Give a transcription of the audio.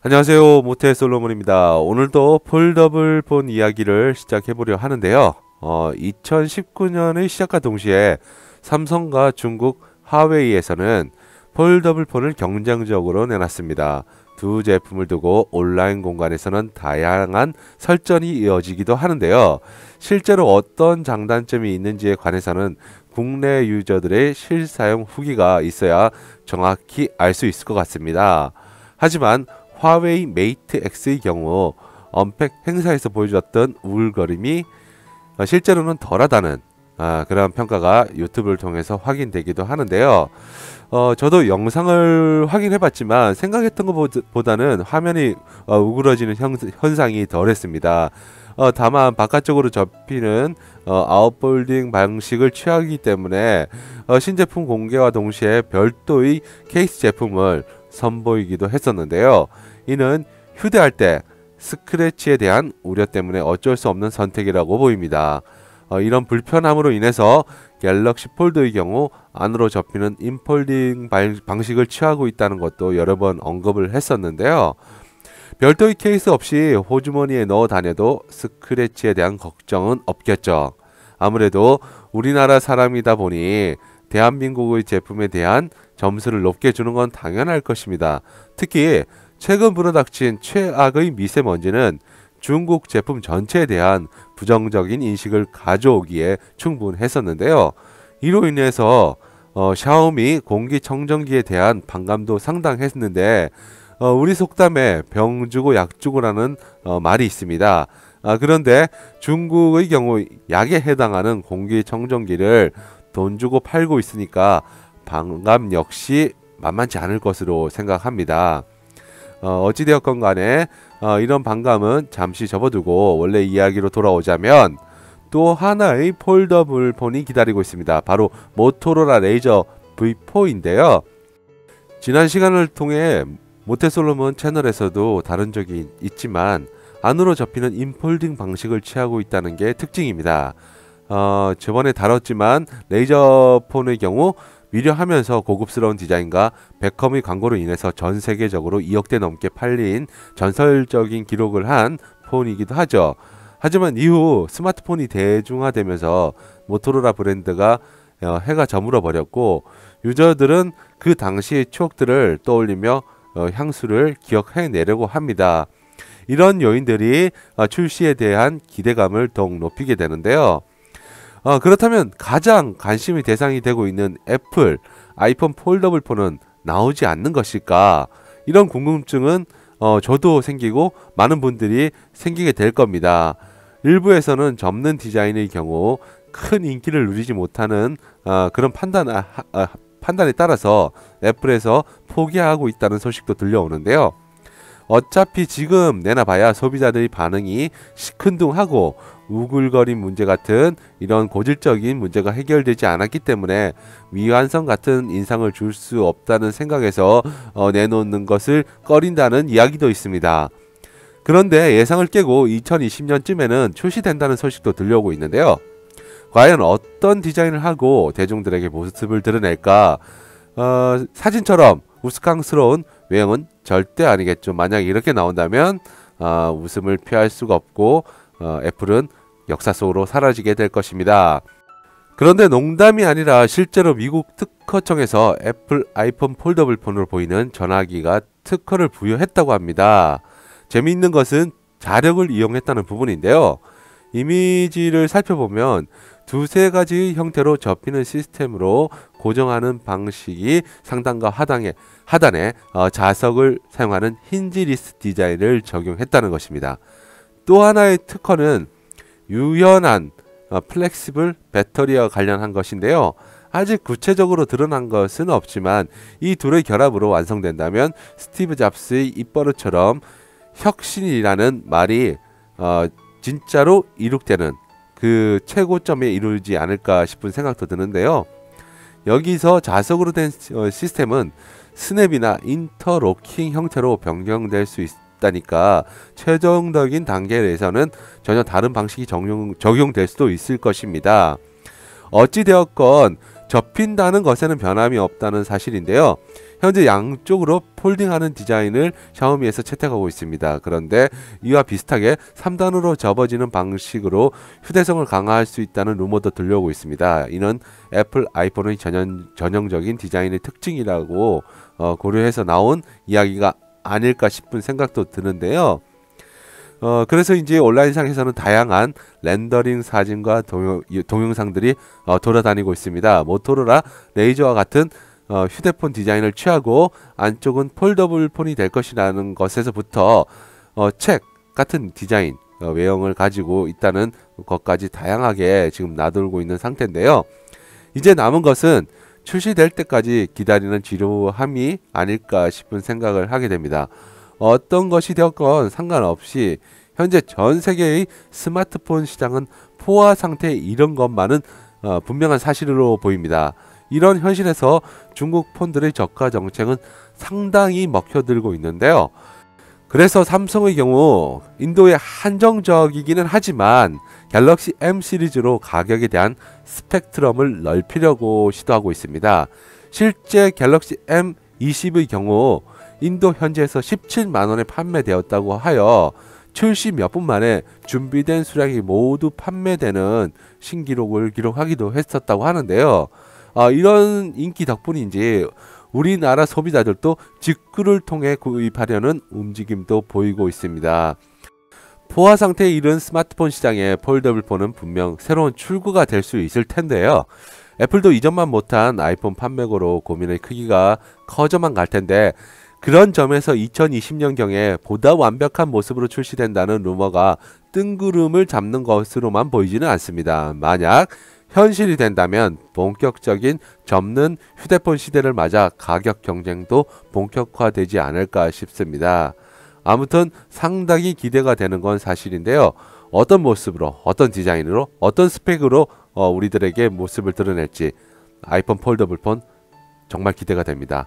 안녕하세요. 모태 솔로몬입니다. 오늘도 폴더블 폰 이야기를 시작해 보려 하는데요. 어, 2019년의 시작과 동시에 삼성과 중국 하웨이에서는 폴더블 폰을 경쟁적으로 내놨습니다. 두 제품을 두고 온라인 공간에서는 다양한 설전이 이어지기도 하는데요. 실제로 어떤 장단점이 있는지에 관해서는 국내 유저들의 실사용 후기가 있어야 정확히 알 수 있을 것 같습니다. 하지만 화웨이 메이트 X의 경우 언팩 행사에서 보여줬던 우울거림이 어, 실제로는 덜하다는 아, 그런 평가가 유튜브를 통해서 확인되기도 하는데요. 어, 저도 영상을 확인해봤지만 생각했던 것보다는 화면이 어, 우그러지는 현, 현상이 덜했습니다. 어, 다만 바깥쪽으로 접히는 어, 아웃볼딩 방식을 취하기 때문에 어, 신제품 공개와 동시에 별도의 케이스 제품을 선보이기도 했었는데요. 이는 휴대할 때 스크래치에 대한 우려 때문에 어쩔 수 없는 선택이라고 보입니다. 어, 이런 불편함으로 인해서 갤럭시 폴드의 경우 안으로 접히는 인폴딩 방식을 취하고 있다는 것도 여러 번 언급을 했었는데요. 별도의 케이스 없이 호주머니에 넣어 다녀도 스크래치에 대한 걱정은 없겠죠. 아무래도 우리나라 사람이다 보니 대한민국의 제품에 대한 점수를 높게 주는 건 당연할 것입니다. 특히 최근 불어닥친 최악의 미세먼지는 중국 제품 전체에 대한 부정적인 인식을 가져오기에 충분했었는데요. 이로 인해서 어, 샤오미 공기청정기에 대한 반감도 상당했는데 어, 우리 속담에 병 주고 약 주고라는 어, 말이 있습니다. 아, 그런데 중국의 경우 약에 해당하는 공기청정기를 돈 주고 팔고 있으니까 반감 역시 만만치 않을 것으로 생각합니다. 어, 어찌되었건 간에 어, 이런 반감은 잠시 접어두고 원래 이야기로 돌아오자면 또 하나의 폴더블 폰이 기다리고 있습니다. 바로 모토로라 레이저 V4인데요. 지난 시간을 통해 모태솔로몬 채널에서도 다른 적이 있지만 안으로 접히는 인폴딩 방식을 취하고 있다는 게 특징입니다. 어, 저번에 다뤘지만 레이저 폰의 경우 위려하면서 고급스러운 디자인과 베컴의 광고로 인해서 전 세계적으로 2억대 넘게 팔린 전설적인 기록을 한 폰이기도 하죠. 하지만 이후 스마트폰이 대중화되면서 모토로라 브랜드가 어, 해가 저물어 버렸고 유저들은 그 당시의 추억들을 떠올리며 어, 향수를 기억해내려고 합니다. 이런 요인들이 어, 출시에 대한 기대감을 더욱 높이게 되는데요. 어, 그렇다면 가장 관심이 대상이 되고 있는 애플 아이폰 폴더블 폰은 나오지 않는 것일까? 이런 궁금증은 어, 저도 생기고 많은 분들이 생기게 될 겁니다. 일부에서는 접는 디자인의 경우 큰 인기를 누리지 못하는 어, 그런 판단 아, 아, 판단에 따라서 애플에서 포기하고 있다는 소식도 들려오는데요. 어차피 지금 내놔봐야 소비자들의 반응이 시큰둥하고 우글거림 문제 같은 이런 고질적인 문제가 해결되지 않았기 때문에 미완성 같은 인상을 줄 수 없다는 생각에서 어, 내놓는 것을 꺼린다는 이야기도 있습니다. 그런데 예상을 깨고 2020년쯤에는 출시된다는 소식도 들려오고 있는데요. 과연 어떤 디자인을 하고 대중들에게 모습을 드러낼까? 어, 사진처럼 우스꽝스러운 외형은 절대 아니겠죠. 만약 이렇게 나온다면 어, 웃음을 피할 수가 없고 어, 애플은 역사 속으로 사라지게 될 것입니다. 그런데 농담이 아니라 실제로 미국 특허청에서 애플 아이폰 폴더블 폰으로 보이는 전화기가 특허를 부여했다고 합니다. 재미있는 것은 자력을 이용했다는 부분인데요. 이미지를 살펴보면 두세 가지 형태로 접히는 시스템으로 고정하는 방식이 상단과 하단에, 하단에 어, 자석을 사용하는 힌지 리스 디자인을 적용했다는 것입니다. 또 하나의 특허는 유연한 어, 플렉시블 배터리와 관련한 것인데요. 아직 구체적으로 드러난 것은 없지만 이 둘의 결합으로 완성된다면 스티브 잡스의 입버릇처럼 혁신이라는 말이 어, 진짜로 이룩되는 그 최고점에 이르지 않을까 싶은 생각도 드는데요. 여기서 자석으로 된 어, 시스템은 스냅이나 인터로킹 형태로 변경될 수 있, 있다니까 최종적인 단계에서는 전혀 다른 방식이 적용, 적용될 수도 있을 것입니다. 어찌되었건 접힌다는 것에는 변함이 없다는 사실인데요. 현재 양쪽으로 폴딩하는 디자인을 샤오미에서 채택하고 있습니다. 그런데 이와 비슷하게 3단으로 접어지는 방식으로 휴대성을 강화할 수 있다는 루머도 들려오고 있습니다. 이는 애플 아이폰의 전형, 전형적인 디자인의 특징이라고 어, 고려해서 나온 이야기가 아닐까 싶은 생각도 드는데요. 어, 그래서 이제 온라인상에서는 다양한 렌더링 사진과 동영, 동영상들이 어, 돌아다니고 있습니다. 모토로라 레이저와 같은 어, 휴대폰 디자인을 취하고 안쪽은 폴더블 폰이 될 것이라는 것에서부터 어, 책 같은 디자인 어, 외형을 가지고 있다는 것까지 다양하게 지금 나돌고 있는 상태인데요. 이제 남은 것은 출시될 때까지 기다리는 지루함이 아닐까 싶은 생각을 하게 됩니다. 어떤 것이 되었건 상관없이 현재 전 세계의 스마트폰 시장은 포화 상태에 이런 것만은 어, 분명한 사실으로 보입니다. 이런 현실에서 중국 폰들의 저가 정책은 상당히 먹혀들고 있는데요. 그래서 삼성의 경우 인도에 한정적이기는 하지만 갤럭시 M 시리즈로 가격에 대한 스펙트럼을 넓히려고 시도하고 있습니다. 실제 갤럭시 M20의 경우 인도 현지에서 17만 원에 판매되었다고 하여 출시 몇 분 만에 준비된 수량이 모두 판매되는 신기록을 기록하기도 했었다고 하는데요. 아, 이런 인기 덕분인지 우리나라 소비자들도 직구를 통해 구입하려는 움직임도 보이고 있습니다. 포화 상태에 이른 스마트폰 시장에 폴더블 폰은 분명 새로운 출구가 될 수 있을 텐데요. 애플도 이전만 못한 아이폰 판매고로 고민의 크기가 커져만 갈 텐데 그런 점에서 2020년경에 보다 완벽한 모습으로 출시된다는 루머가 뜬구름을 잡는 것으로만 보이지는 않습니다. 만약 현실이 된다면 본격적인 접는 휴대폰 시대를 맞아 가격 경쟁도 본격화되지 않을까 싶습니다. 아무튼 상당히 기대가 되는 건 사실인데요. 어떤 모습으로, 어떤 디자인으로, 어떤 스펙으로 어, 우리들에게 모습을 드러낼지 아이폰 폴더블 폰 정말 기대가 됩니다.